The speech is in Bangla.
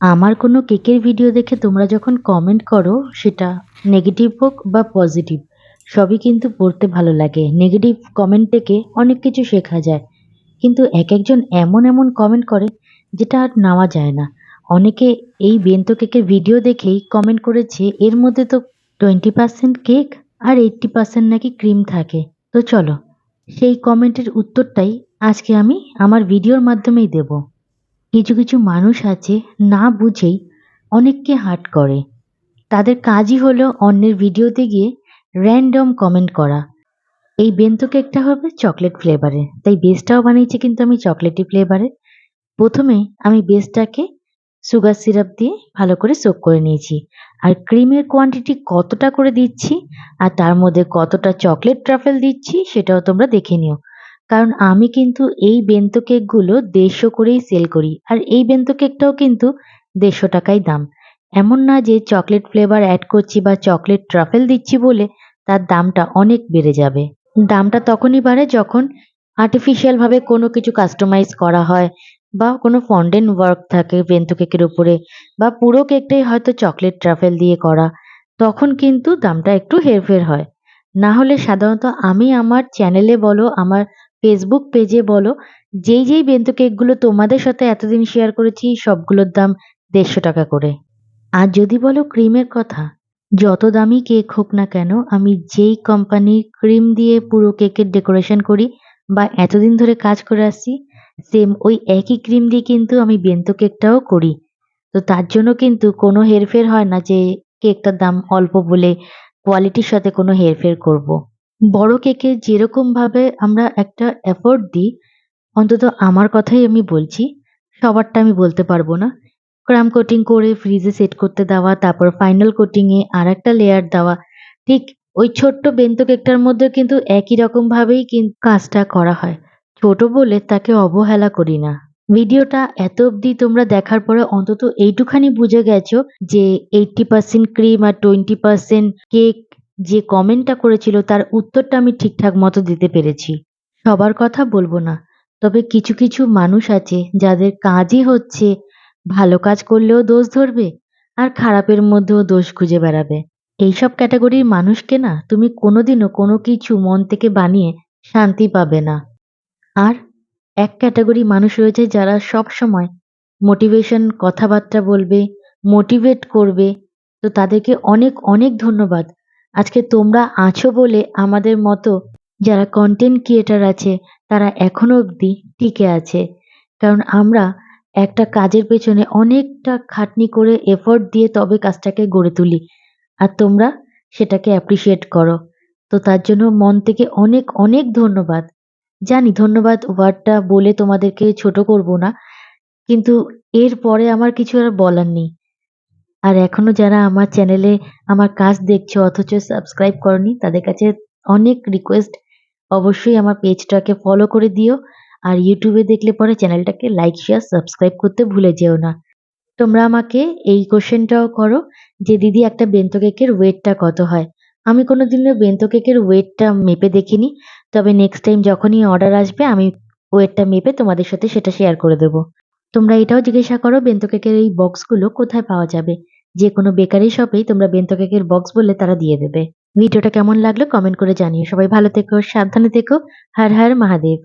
আমার কোনো কেকের ভিডিও দেখে তোমরা যখন কমেন্ট করো, সেটা নেগেটিভ হোক বা পজিটিভ সবই কিন্তু পড়তে ভালো লাগে। নেগেটিভ কমেন্ট থেকে অনেক কিছু শেখা যায়। কিন্তু এক একজন এমন এমন কমেন্ট করে, যেটা আর নেওয়া যায় না। অনেকে এই বেন্তো কেকের ভিডিও দেখেই কমেন্ট করেছে, এর মধ্যে তো টোয়েন্টি পার্সেন্ট কেক আর এইট্টি পার্সেন্ট নাকি ক্রিম থাকে। তো চলো, সেই কমেন্টের উত্তরটাই আজকে আমি আমার ভিডিওর মাধ্যমেই দেব। কিছু কিছু মানুষ আছে না বুঝেই অনেককে হার্ট করে। তাদের কাজই হলো অন্যের ভিডিওতে গিয়ে র্যান্ডম কমেন্ট করা। এই বেন্তো কেকটা হবে চকলেট ফ্লেভারের তাই বেসটাও বানিয়েছি কিন্তু আমি চকলেটি ফ্লেভারে প্রথমে আমি বেসটাকে সুগার সিরাপ দিয়ে ভালো করে সোক করে নিয়েছি। আর ক্রিমের কোয়ান্টিটি কতটা করে দিচ্ছি আর তার মধ্যে কতটা চকলেট ট্রাফেল দিচ্ছি সেটাও তোমরা দেখে নিও। কারণ আমি কিন্তু এই বেন্তো কেকগুলো দেড়শো করেই সেল করি, আর এই বেন্তো কেকটাও কিন্তু দেড়শো টাকাই দাম। এমন না যে চকলেট ফ্লেভার অ্যাড করছি বা চকলেট ট্রাফেল দিচ্ছি বলে তার দামটা অনেক বেড়ে যাবে। দামটা তখনই বাড়ে যখন আর্টিফিশিয়ালভাবে কোনো কিছু কাস্টমাইজ করা হয় বা কোনো ফন্ডেন ওয়ার্ক থাকে বেন্তো কেকের উপরে বা পুরো কেকটাই হয়তো চকলেট ট্রাফেল দিয়ে করা, তখন কিন্তু দামটা একটু হেরফের হয়। না হলে সাধারণত আমি আমার চ্যানেলে বলো, আমার ফেসবুক পেজে বলো, যেই যেই বেন্তো কেকগুলো তোমাদের সাথে এতদিন শেয়ার করেছি, সবগুলোর দাম দেড়শো টাকা করে আর যদি বলো ক্রিমের কথা, যত দামি কেক হোক না কেন, আমি যেই কোম্পানির ক্রিম দিয়ে পুরো কেকের ডেকোরেশন করি বা এতদিন ধরে কাজ করে আসছি সেম ওই একই ক্রিম দিয়ে কিন্তু আমি বেন্তো কেকটাও করি তো তার জন্য কিন্তু কোনো হেরফের হয় না যে কেকটার দাম অল্প বলে কোয়ালিটির সাথে কোনো হেরফের করব। বড় কেকে যেরকমভাবে আমরা একটা এফোর্ট দিই, অন্তত আমার কথাই আমি বলছি, সবারটা আমি বলতে পারব না। ক্রাম কোটিং করে ফ্রিজে সেট করতে দেওয়া, তারপর ফাইনাল কোটিংয়ে আর একটা লেয়ার দেওয়া, ঠিক ওই ছোট্ট বেন্তো কেকটার মধ্যে কিন্তু একই রকমভাবেই কিন্তু কাজটা করা হয়। ছোট বলে তাকে অবহেলা করি না। ভিডিওটা এত অবধি তোমরা দেখার পরে অন্তত এইটুখানি বুঝে গেছো যে এইটটি পার্সেন্ট ক্রিম আর টোয়েন্টি পার্সেন্ট কেক যে কমেন্টটা করেছিল তার উত্তরটা আমি ঠিকঠাক মতো দিতে পেরেছি। সবার কথা বলব না, তবে কিছু কিছু মানুষ আছে যাদের কাজই হচ্ছে ভালো কাজ করলেও দোষ ধরবে আর খারাপের মধ্যেও দোষ খুঁজে বেড়াবে। এইসব ক্যাটাগরির মানুষকে না তুমি কোনোদিনও কোনো কিছু মন থেকে বানিয়ে শান্তি পাবে না। আর এক ক্যাটাগরি মানুষ রয়েছে যারা সব সময় মোটিভেশন, কথাবার্তা বলবে, মোটিভেট করবে। তো তাদেরকে অনেক অনেক ধন্যবাদ। আজকে তোমরা আছো বলে আমাদের মতো যারা কন্টেন্ট ক্রিয়েটার আছে, তারা এখনও অবধি টিকে আছে। কারণ আমরা একটা কাজের পেছনে অনেকটা খাটনি করে এফোর্ট দিয়ে তবে কাজটাকে গড়ে তুলি। আর তোমরা সেটাকে অ্যাপ্রিসিয়েট করো। তো তার জন্য মন থেকে অনেক অনেক ধন্যবাদ। জানি ধন্যবাদ ওয়ার্ডটা বলে তোমাদেরকে ছোট করব না, কিন্তু এর পরে আমার কিছু আর বলার নেই। আর এখনও যারা আমার চ্যানেলে আমার কাজ দেখছ, অথচ সাবস্ক্রাইব করনি, তাদের কাছে অনেক রিকোয়েস্ট অবশ্যই আমার পেজটাকে ফলো করে দিও। আর ইউটিউবে দেখলে পরে চ্যানেলটাকে লাইক শেয়ার সাবস্ক্রাইব করতে ভুলে যেও না। তোমরা আমাকে এই কোশ্চেনটাও করো যে, দিদি, একটা বেন্তো কেকের ওয়েটটা কত হয়? আমি কোনো দিনও বেন্তো কেকের ওয়েটটা মেপে দেখিনি, তবে নেক্সট টাইম যখনই অর্ডার আসবে, আমি ওয়েটটা মেপে তোমাদের সাথে সেটা শেয়ার করে দেবো। তোমরা এটাও জিজ্ঞাসা করো বেন্তো কেকের এই বক্সগুলো কোথায় পাওয়া যাবে। যে কোনো বেকারি শপেই তোমরা বেন্তো কেকের বক্স বলে তারা দিয়ে দেবে। ভিডিওটা কেমন লাগল কমেন্ট করে জানিও। সবাই ভালো থেকো, সাবধানে থেকো। হার হার মহাদেব।